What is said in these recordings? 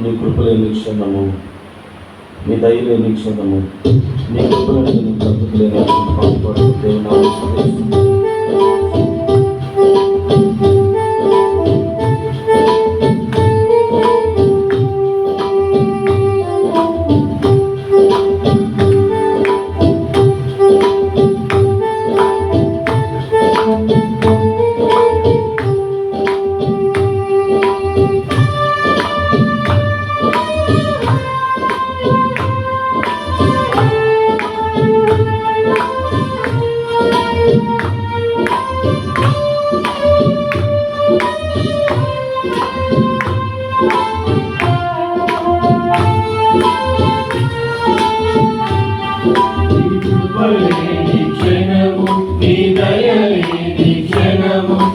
నీ కృపలే క్షణము మీ దయలేని క్షణము నీ కృపలేని పాటు amor.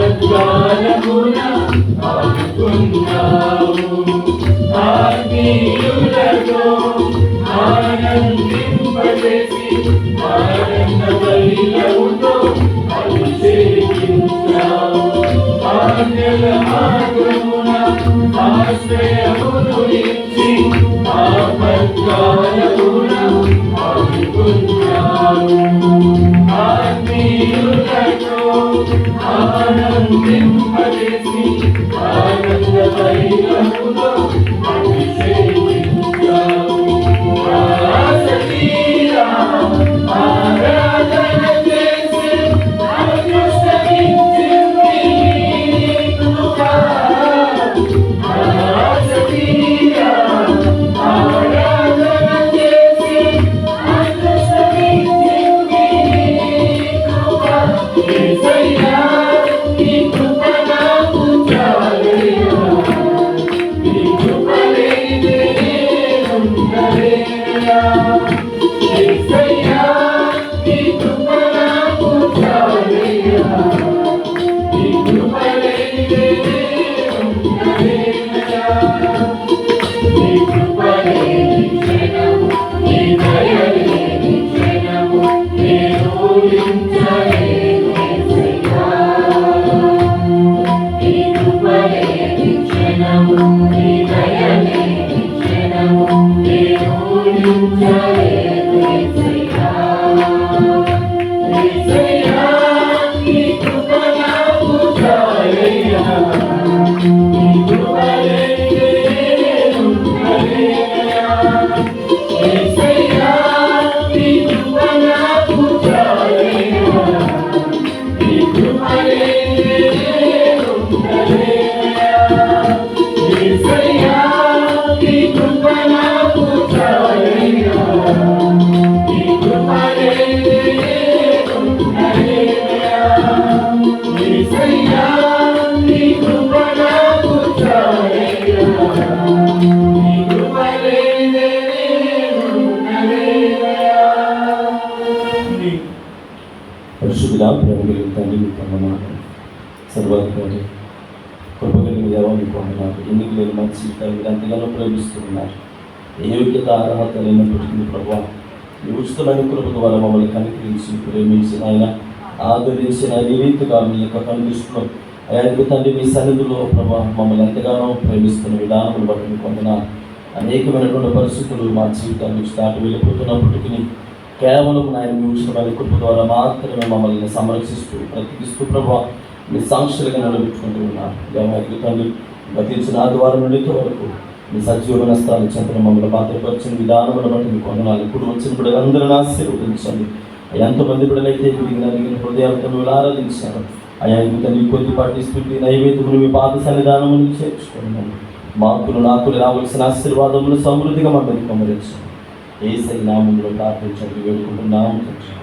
స్వర్గాలమున ఆడుకుందాము ఆత్మీయులతో ఆనందింపజేసి ఆనంద బలిలవుతో అభిషేకించాము ఆజ్ఞల మార్గమున ఆశ్రయము ఆనందింపజేసి ఆనంద నీ దయ లేని క్షణము, సర్వాధికారి కృపగలిగిన కలిగిన మీకు వందనాలు ఎందుకు లేని మా జీవితాలు మీరు ఎంతగానో ప్రేమిస్తున్నారు? ఏ యోగ్యత అర్హత లేనప్పటికీ ప్రభావ ఈ ఉచితమైన కృప ద్వారా మమ్మల్ని కనికరించి ప్రేమించిన ఆయన ఆదరించిన రీతిగా మీ యొక్క కనిపిస్తున్నాం ఆయనకు తండ్రి మీ సన్నిధిలో ప్రభా మమ్మల్ని ఎంతగానో ప్రేమిస్తున్న విధానములు బట్టి మీకు వందనాలు. అనేకమైనటువంటి పరిస్థితులు మా జీవితాన్ని దాటి వెళ్ళిపోతున్నప్పటికీ కేవలం ఆయన మీ ఉచితమైన కృప ద్వారా మాత్రమే మమ్మల్ని సంరక్షిస్తూ ప్రతికిస్తూ ప్రభావ మీ సాక్షులుగా నడిపించుకుంటూ ఉన్నారు దేవానికి తండ్రి గతించిన ఆదివారం నుండి వరకు మీ సజీవమైన స్థానం చెంతన మమ్మల్ని భద్రపరిచిన విధానమును బట్టి మీ కొందనాలు ఇప్పుడు వచ్చిన బిడ్డలందరినీ ఆశీర్వదించండి. ఎంతమంది బిడ్డలైతే తిరిగి హృదయాలతో మీరు ఆరాధించారు. అయా తండ్రి కొద్దిపాటి స్థితి నైవేద్యములు మీ పాద సన్నిధానములు చేర్చుకున్నాను మాకులు నాకులు రావాల్సిన ఆశీర్వాదములు సమృద్ధిగా మమ్మల్ని కమరించండి ఏసై నామంలో ప్రార్థించండి వేడుకుంటున్నాము. తండ్రి